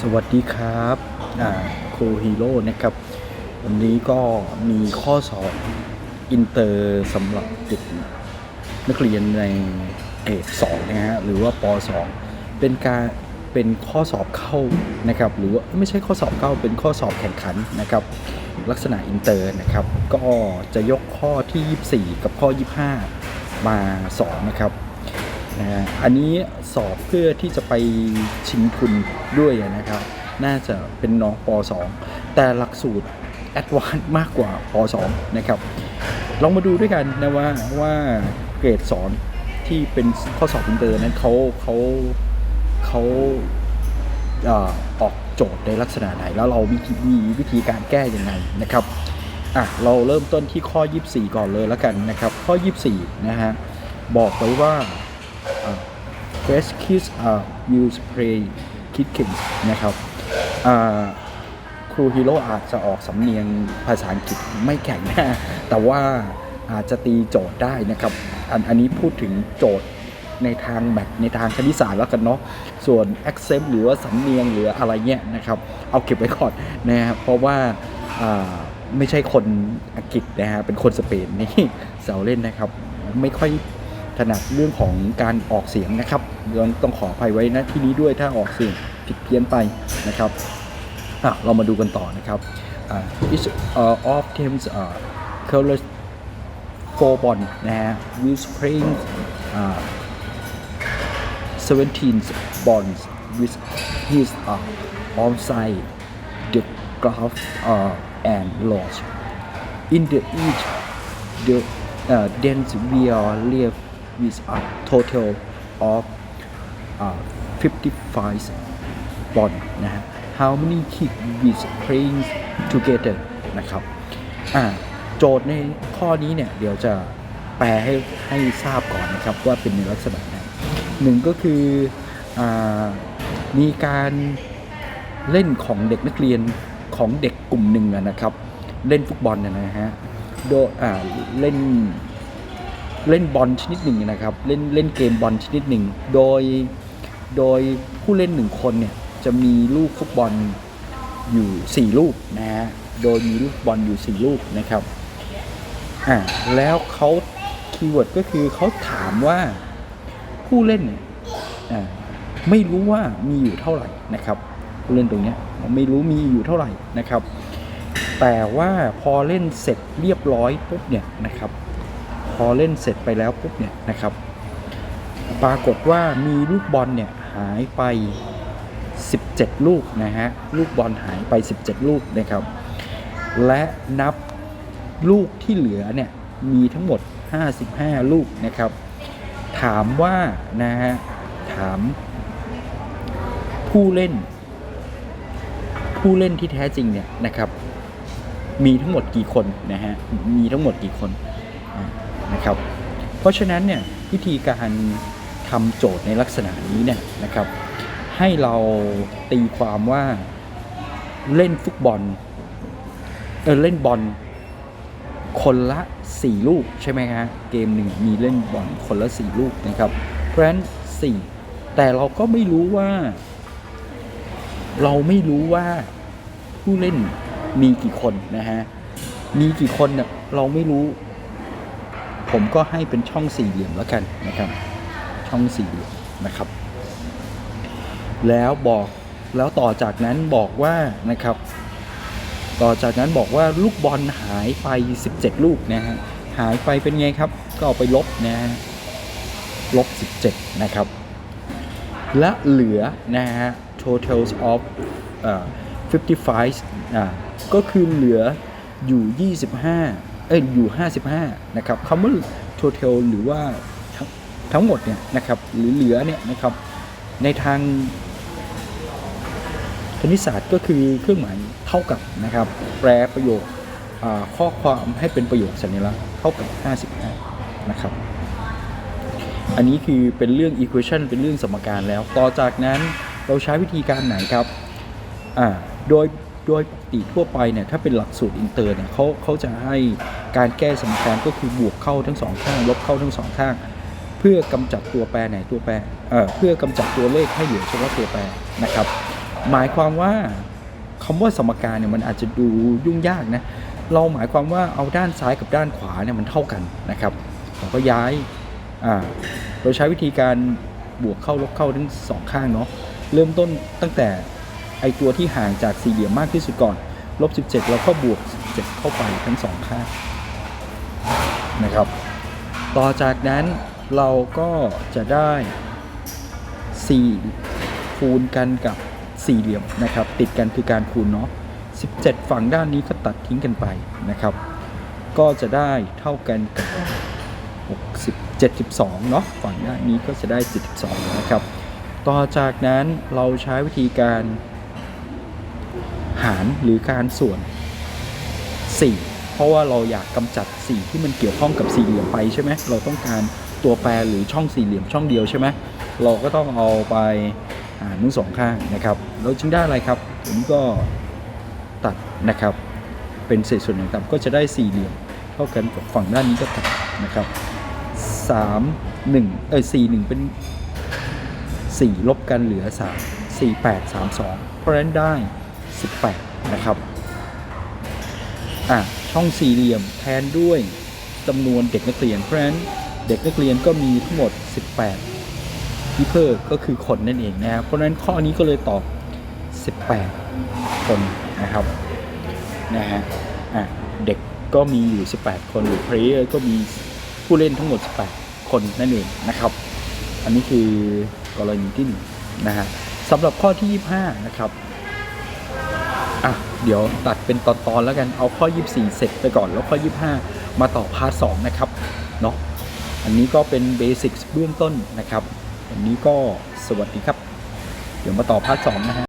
สวัสดีครับโคฮีโร่นะครับ วันนี้ก็มีข้อสอบอินเตอร์สำหรับเด็กนักเรียนในเกรดสองนะฮะหรือว่าปสองเป็นการเป็นข้อสอบเข้านะครับ หรือว่าไม่ใช่ข้อสอบเข้าเป็นข้อสอบแข่งขันนะครับ ลักษณะอินเตอร์นะครับ ก็จะยกข้อที่ 24 กับข้อ 25 มาสอนนะครับ นะอันนี้สอบเพื่อที่จะไปชิงทุนด้วยนะครับ น่าจะเป็นน้องป .2 แต่หลักสูตรแอดวานซ์มากกว่าป .2 นะครับ ลองมาดูด้วยกันนะว่าว่าเกรดสอนที่เป็นข้อสอบอินเตอร์นั้นเขาเขาเขาเอ่อออกโจทย์ในลักษณะไหน แล้วเราวิธีมีวิธีการแก้ยังไงนะครับอะเราเริ่มต้นที่ข้อ 24 ก่อนเลยแล้วกันนะครับ ข้อ 24 นะฮะ บอกไว้ว่า Fresh Kids uh, will play Kittens นะครับอ่าครูฮีโร่อาจจะออกสำเนียงภาษาอังกฤษไม่แข็งแน่แต่ว่าอาจจะตีโจทย์ได้นะครับ อันอันนี้พูดถึงโจทย์ในทางแบบในทางคณิตศาสตร์แล้วกันเนาะส่วน accent หรือว่าสำเนียงหรืออะไรเงี้ยนะครับ เอาเก็บไว้ก่อนนะครับเพราะว่าอ่าไม่ใช่คนอังกฤษนะฮะเป็นคนสเปนนี่เสาเล่นนะครับ ไม่ค่อย ถนัดเรื่องของการออกเสียงนะครับยังต้องขออภัยไว้นะที่นี้ด้วยถ้าออกเสียงผิดเพี้ยนไปนะครับเรามาดูกันต่อนะครับอ่า each uh, of teams uh, colors four ball นะฮะ with playing uh, 17 bonds with his uh, onside the glove uh, and lodge in the each the uh, then we are left with a total of uh, 55 bond นะฮะ how many kids with playing together นะครับอ่าโจทย์ในข้อนี้เนี่ย เดี๋ยวจะแปลให้ให้ทราบก่อนนะครับ ว่าเป็นในลักษณะไหนหนึ่งก็คืออามีการเล่นของเด็กนักเรียนของเด็กกลุ่มหนึ่งนะครับ เล่นฟุตบอลเนยนะฮะโดเล่น เล่นบอลชนิดหนึ่งนะครับเล่นเล่นเกมบอลชนิดหนึ่งโดยโดยผู้เล่นหนึ่งคนเนี่ยจะมีลูกฟุตบอลอยู่ 4 ลูกนะฮะโดยมีลูกบอลอยู่ 4 ลูกนะครับอ่าแล้วเขาคีย์เวิร์ดก็คือเขาถามว่าผู้เล่นเนี่ยอ่าไม่รู้ว่ามีอยู่เท่าไหร่นะครับผู้เล่นตรงเนี้ยไม่รู้มีอยู่เท่าไหร่นะครับ แต่ว่าพอเล่นเสร็จเรียบร้อยปุ๊บเนี่ยนะครับ พอเล่นเสร็จไปแล้วปุ๊บเนี่ยนะครับ ปรากฏว่ามีลูกบอลเนี่ยหายไป 17 ลูกนะฮะลูกบอลหายไป 17 ลูกนะครับ และนับลูกที่เหลือเนี่ยมีทั้งหมด 55 ลูกนะครับ ถามว่านะฮะถามผู้เล่น ผู้เล่นที่แท้จริงเนี่ยนะครับ มีทั้งหมดกี่คนนะฮะมีทั้งหมดกี่คน นะครับ เพราะฉะนั้นเนี่ยวิธีการทำโจทย์ในลักษณะนี้เนี่ยนะครับ ให้เราตีความว่าเล่นฟุตบอลเออเล่นบอลคนละ 4 ลูกใช่ไหมฮะเกมหนึ่งมีเล่นบอลคนละ 4 ลูกนะครับ เพราะฉะนั้น 4 แต่เราก็ไม่รู้ว่า เราไม่รู้ว่าผู้เล่นมีกี่คนนะฮะมีกี่คนเนี่ยเราไม่รู้ ผมก็ให้เป็นช่องสี่เหลี่ยมแล้วกันนะครับ ช่องสี่เหลี่ยมนะครับ แล้วบอกแล้วต่อจากนั้นบอกว่านะครับ ต่อจากนั้นบอกว่าลูกบอลหายไป 17 ลูกนะฮะหายไปเป็นไงครับ ก็เอาไปลบนะฮะลบ 17 นะครับ และเหลือนะฮะ totals of อ่อ55อ่าก็คือเหลืออยู่ 25 เอ้ยอยู่ 55 นะครับคำว่า total หรือว่าทั้งทั้งหมดเนี่ยนะครับหรือเหลือเนี่ยนะครับในทางคณิตศาสตร์ก็คือเครื่องหมายเท่ากับนะครับ แปลประโยคข้อความให้เป็นประโยคสัญลักษณ์เท่ากับ 55 นะครับ อันนี้คือเป็นเรื่อง equation เป็นเรื่องสมการแล้ว ต่อจากนั้นเราใช้วิธีการไหนครับ โดย โดยปกติทั่วไปเนี่ยถ้าเป็นหลักสูตรอินเตอร์เนี่ยเขาเขาจะให้การแก้สมการก็คือบวกเข้าทั้งสองข้างลบเข้าทั้งสองข้าง เพื่อกำจัดตัวแปรไหนตัวแปรเอ่อเพื่อกำจัดตัวเลขให้เหลือเฉพาะตัวแปรนะครับ หมายความว่าคำว่าสมการเนี่ยมันอาจจะดูยุ่งยากนะเราหมายความว่าเอาด้านซ้ายกับด้านขวาเนี่ยมันเท่ากันนะครับเราก็ย้ายอ่าเราใช้วิธีการบวกเข้าลบเข้าทั้งสองข้างเนาะเริ่มต้นตั้งแต่ ไอตัวที่ห่างจากสี่เหลี่ยมมากที่สุดก่อนลบ 17เราก็บวก 17 เข้าไปทั้งสองข้างนะครับ ต่อจากนั้นเราก็จะได้ 4 คูณกันกับสี่เหลี่ยมนะครับ ติดกันคือการคูณเนาะ 17 ฝั่งด้านนี้ก็ตัดทิ้งกันไปนะครับ ก็จะได้เท่ากันกับ60 72เนาะฝั่งด้านนี้ก็จะได้ 72นะครับ ต่อจากนั้นเราใช้วิธีการ หารหรือการส่วน 4 เพราะว่าเราอยากกำจัด4ที่มันเกี่ยวข้องกับสี่เหลี่ยมไปใช่ไหมเราต้องการตัวแปรหรือช่องสี่เหลี่ยมช่องเดียวใช่ไหมเราก็ต้องเอาไปหารทั้งสองข้างนะครับเราจึงได้อะไรครับผมก็ตัดนะครับ เป็นเศษส่วนต่างๆก็จะได้สี่เหลี่ยมเท่ากันกับฝั่งด้านนี้ก็ตัดนะครับสามหนึ่งเออสี่หนึ่งเป็นสี่ลบกันเหลือสามสี่แปดสามสองเพราะฉะนั้นได้ สิบแปดนะครับอะช่องสี่เหลี่ยมแทนด้วยจำนวนเด็กนักเรียนเพราะฉะนั้นเด็กนักเรียนก็มีทั้งหมด 18ที่เพิ่ก็คือคนนั่นเองนะครับเพราะฉะนั้นข้อนี้ก็เลยตอบ 18 คนนะครับนะฮะอะเด็กก็มีอยู่ 18 คนหรือเพลเยอร์ก็มีผู้เล่นทั้งหมด 18 คนนั่นเองนะครับ อันนี้คือกรณีที่หนึ่นะฮะสำหรับข้อที่ 25 นะครับ อะเดี๋ยวตัดเป็นตอนๆแล้วกันเอาข้อ 24 เสร็จไปก่อนแล้วข้อ 25 มาต่อพาร์ทสนะครับเนาะอันนี้ก็เป็นเบสิกเบื้องต้นนะครับวันนี้ก็สวัสดีครับ เดี๋ยวมาต่อพาร์ทสนะฮะ